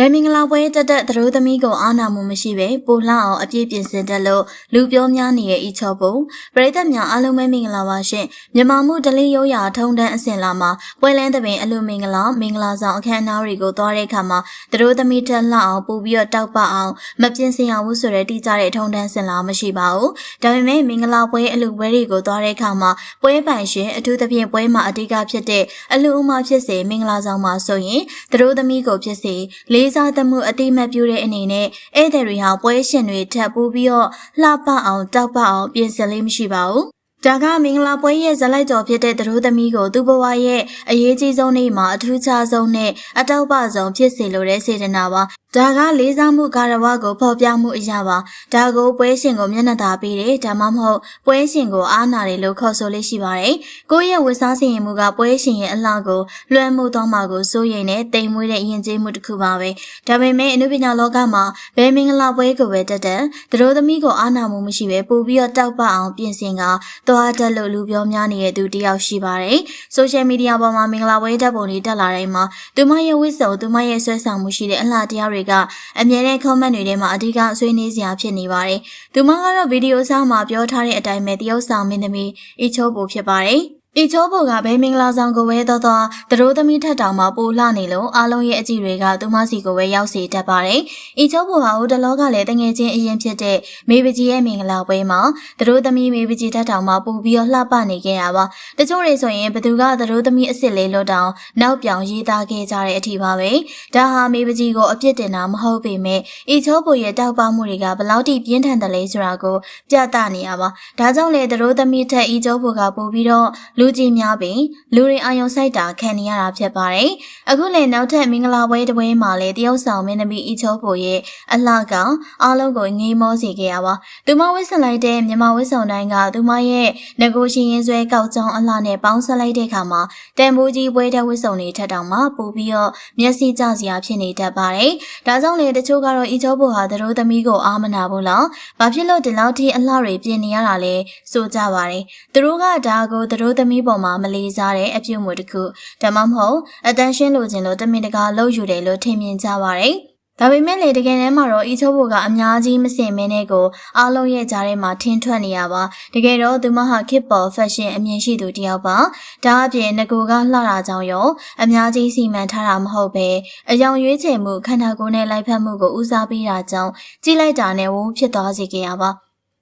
ဘယ်မင်္ဂလာပွဲတက်တက်သတို့သမီးကိုအားနာမှုမရှိပဲပိုလှအောင်အပြည့်ပြင်ဆင်တက်လို့လူပြောများနေတဲ့ဤချောပုံပရိသတ်များအားလုံးပဲမင်္ဂလာပါရှင်မြန်မာမှုဒလေးရိုးရာထုံတန်းအစဉ်လာမှာပွဲလန်းတဲ့ပင်အလူမင်္ဂလာမင်္ဂလာဆောင်အခမ်းအနားတွေကိုသွားတဲ့အခါမှာသတို့သမီးတက်လှအောင်ပို့ပြီးတော့တောက်ပအောင်မပြင်ဆင်အောင်ဆိုတဲ့တိကျတဲ့ထုံတန်းစင်လာမရှိပါဘူးဒါပေမဲ့မင်္ဂလာပွဲအလူပွဲတွေကိုသွားတဲ့အခါမှာပွဲပိုင်ရှင်အထူးသဖြင့်ပွဲမှာအဓိကဖြစ်တဲ့အလူအမဖြစ်စေမင်္ဂလာဆောင်မှာဆိုရင်သတို့သမီးကိုဖြစ်စေလေးစားသမှုအတိမတ်ပြုတဲ့အနေနဲ့ဧည့်သည်တွေဟာပွဲရှင်တွေထပ်ပိုးပြီးတော့လှပအောင်တောက်ပအောင်ပြင်ဆင်လေးမရှိပါဘူးဒါကမင်္ဂလာပွဲရဲ့ဇလိုက်တော်ဖြစ်တဲ့သတို့သမီးကိုသူ့ဘဝရဲ့အရေးကြီးဆုံးနေ့မှာအထူးခြားဆုံးနဲ့အတောက်ပဆုံးဖြစ်စေလိုတဲ့စေတနာပါဒါကလေးစားမှုကာရဝကိုဖော်ပြမှုအရာပါဒါကိုပွဲရှင်ကိုမျက်နှာသာပေးတယ်ဒါမှမဟုတ်ပွဲရှင်ကိုအားနာတယ်လို့ခေါ်ဆိုလေးရှိပါတယ်ကိုယ့်ရဲ့ဝတ်စားစီရင်မှုကပွဲရှင်ရဲ့အလှကိုလွှမ်းမိုးသွားမှာကိုစိုးရိမ်နဲ့တိမ်မွေးတဲ့ယဉ်ကျေးမှုတစ်ခုပါပဲဒါပေမဲ့အနုပညာလောကမှာဘယ်မင်္ဂလာပွဲကိုပဲတက်တက်သတို့သမီးကိုအားနာမှုမရှိပဲပို့ပြီးတော့တောက်ပအောင်ပြင်ဆင်ကသွားတက်လို့လူပြောများနေတဲ့သူတယောက်ရှိပါတယ်ဆိုရှယ်မီဒီယာပေါ်မှာမင်္ဂလာပွဲတက်ပုံတွေတက်လာတိုင်းမှာသူမရဲ့ဝတ်စုံသူမရဲ့ဆွဲဆောင်မှုရှိတဲ့အလှတရားတွေက အမြဲတမ်း comment တွေထဲမှာအဓိကဆွေးနွေးစရာဖြစ်နေပါတယ်။သူမကတော့ဗီဒီယိုဆောင်မှာပြောထားတဲ့အတိုင်းပဲတရုတ်ဆောင်မင်းသမီးအီချိုးပူဖြစ်ပါတယ်။ ဤချိုးဘုကဘဲမင်္ဂလာဆောင်ကိုဝဲတော့တော့တရိုးသမီးထက်တောင်မှပိုလှနေလို့အားလုံးရဲ့အကြည့်တွေကသူမစီကိုပဲရောက်စီတတ်ပါတယ်။ဤချိုးဘုဟာဟိုတလောကလည်းတငယ်ချင်းအရင်ဖြစ်တဲ့မေပကြီးရဲ့မင်္ဂလာပွဲမှာတရိုးသမီးမေပကြီးထက်တောင်မှပိုပြီးတော့လှပနေခဲ့တာပါ။တချို့တွေဆိုရင်ဘသူကတရိုးသမီးအစ်စ်လေးလွတ်တောင်နောက်ပြောင်ရေးသားခဲ့ကြတဲ့အထီပါပဲ။ဒါဟာမေပကြီးကိုအပြစ်တင်တာမဟုတ်ပေမဲ့ဤချိုးဘုရဲ့တောက်ပမှုတွေကဘလောက်ထိပြင်းထန်တယ်လဲဆိုတာကိုပြသနေရပါ။ဒါကြောင့်လေတရိုးသမီးထက်ဤချိုးဘုကပိုပြီးတော့လူကြီးများပင်လူတွေအာယုံဆိုင်တာခံနေရတာဖြစ်ပါတယ်။အခုလည်းနောက်ထပ်မင်္ဂလာပွဲတစ်ပွဲမှာလည်းတရုတ်ဆောင်မင်းသမီးအီချိုးဖို့ရဲ့အလှကအားလုံးကိုငေးမောစေခဲ့ရပါ။သူမဝစ်ဆန်လိုက်တဲ့မြန်မာဝစ်ဆောင်တိုင်းကသူမရဲ့ငကိုရှင်ရင်ဆွဲကောက်ကြောင်းအလှနဲ့ပေါင်းဆက်လိုက်တဲ့အခါမှာတန်ဖိုးကြီးပွဲတဲ့ဝစ်ဆောင်တွေထက်တောင်မှပိုပြီးတော့မျက်စိကျစရာဖြစ်နေတတ်ပါတယ်။ဒါကြောင့်လေတချို့ကတော့အီချိုးဖို့ဟာသူတို့သမီးကိုအားမနာဘူးလား။ဘာဖြစ်လို့ဒီလောက်ထိအလှတွေပြင်နေရတာလဲဆိုကြပါတယ်။သူတို့ကဒါကိုသူတို့သမီးပေါ်မှာမလေးစားတဲ့အပြုအမူတစ်ခုဒါမှမဟုတ် attention လိုချင်လို့တမင်တကာလှုပ်ယူတယ်လို့ထင်မြင်ကြပါတယ်ဒါပေမဲ့လေတကယ်တမ်းမှာတော့အီချိုးဘိုကအများကြီးမစင်မင်းတဲ့ကိုအားလုံးရဲ့ကြားထဲမှာထင်းထွက်နေရပါတကယ်တော့သူမဟာခစ်ပေါ်ဖက်ရှင်အမြင်ရှိသူတယောက်ပါဒါအပြင်ငကိုကလှတာကြောင့်ရောအများကြီးစီမံထားတာမဟုတ်ပဲအယောင်ရွေးချယ်မှုခန္ဓာကိုယ်နဲ့လိုက်ဖက်မှုကိုဦးစားပေးတာကြောင့်ကြီးလိုက်တာနဲ့ဝုန်းဖြစ်သွားစေခဲ့ရပါ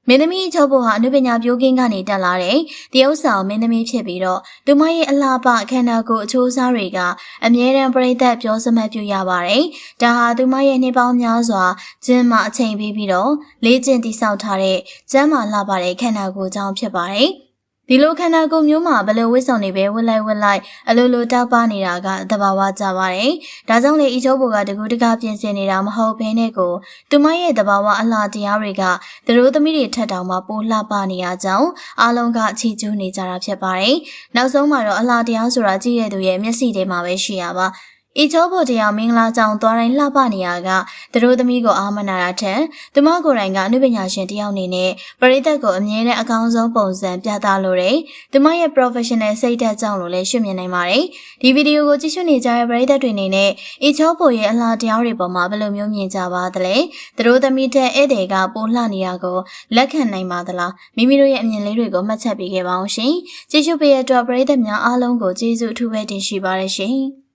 မင်းသမီးချုပ်ဖို့ဟာအနုပညာပြိုးကင်းကနေတက်လာတဲ့တရုတ်ဆောင်မင်းသမီးဖြစ်ပြီးတော့သူမရဲ့အလှပခန္ဓာကိုယ်အချိုးအစားတွေကအမြဲတမ်းပြိသက်ပြောစမှတ်ပြုရပါတယ်။ဒါဟာသူမရဲ့နှစ်ပေါင်းများစွာကျင်းမှာအချိန်ပေးပြီးတော့လေးကျင့်တိဆောက်ထားတဲ့ကျမ်းမာလှပတဲ့ခန္ဓာကိုယ်ကြောင့်ဖြစ်ပါတယ်။ ဒီလိုခန္ဓာကိုယ်မျိုးမှာဘယ်လိုဝိဆောင်နေပဲဝစ်လိုက်ဝစ်လိုက်အလိုလိုတောက်ပနေတာကသဘာဝကြပါတယ်။ဒါကြောင့်လေအီချိုးဘူကတကူတကပြင်ဆင်နေတာမဟုတ်ဘဲနဲ့ကိုသူမရဲ့သဘာဝအလှတရားတွေကသူတို့သမီးတွေထက်တောင်မှပိုလှပနေရကြောင်းအားလုံးကချီကျူးနေကြတာဖြစ်ပါတယ်။နောက်ဆုံးမှာတော့အလှတရားဆိုတာကြည့်ရသူရဲ့မျက်စိထဲမှာပဲရှိရပါ။ ဤချောဖို့တရားမင်္ဂလာကြောင်သွားတိုင်းလှပနေရကသူတို့သမီးကိုအာမနာတာထက်သူမကိုယ်တိုင်ကအနုပညာရှင်တယောက်အနေနဲ့ပရိသတ်ကိုအမြဲတမ်းအကောင်းဆုံးပုံစံပြသလိုတယ်။သူမရဲ့ professional စိတ်ဓာတ်ကြောင့်လို့လည်းရှုမြင်နိုင်ပါတယ်။ဒီဗီဒီယိုကိုကြည့်ရှုနေကြတဲ့ပရိသတ်တွေအနေနဲ့ဤချောဖို့ရဲ့အလားတရားတွေပေါ်မှာဘယ်လိုမျိုးမြင်ကြပါသလဲ။သူတို့သမီးတဲ့ဧည့်သည်ကပိုလှနေရကိုလက်ခံနိုင်ပါသလား။မိမိတို့ရဲ့အမြင်လေးတွေကိုမှတ်ချက်ပေးခဲ့ပါအောင်ရှင်။ကြည့်ရှုပေးရတဲ့အတွက်ပရိသတ်များအားလုံးကိုကျေးဇူးအထူးပဲတင်ရှိပါရရှင်။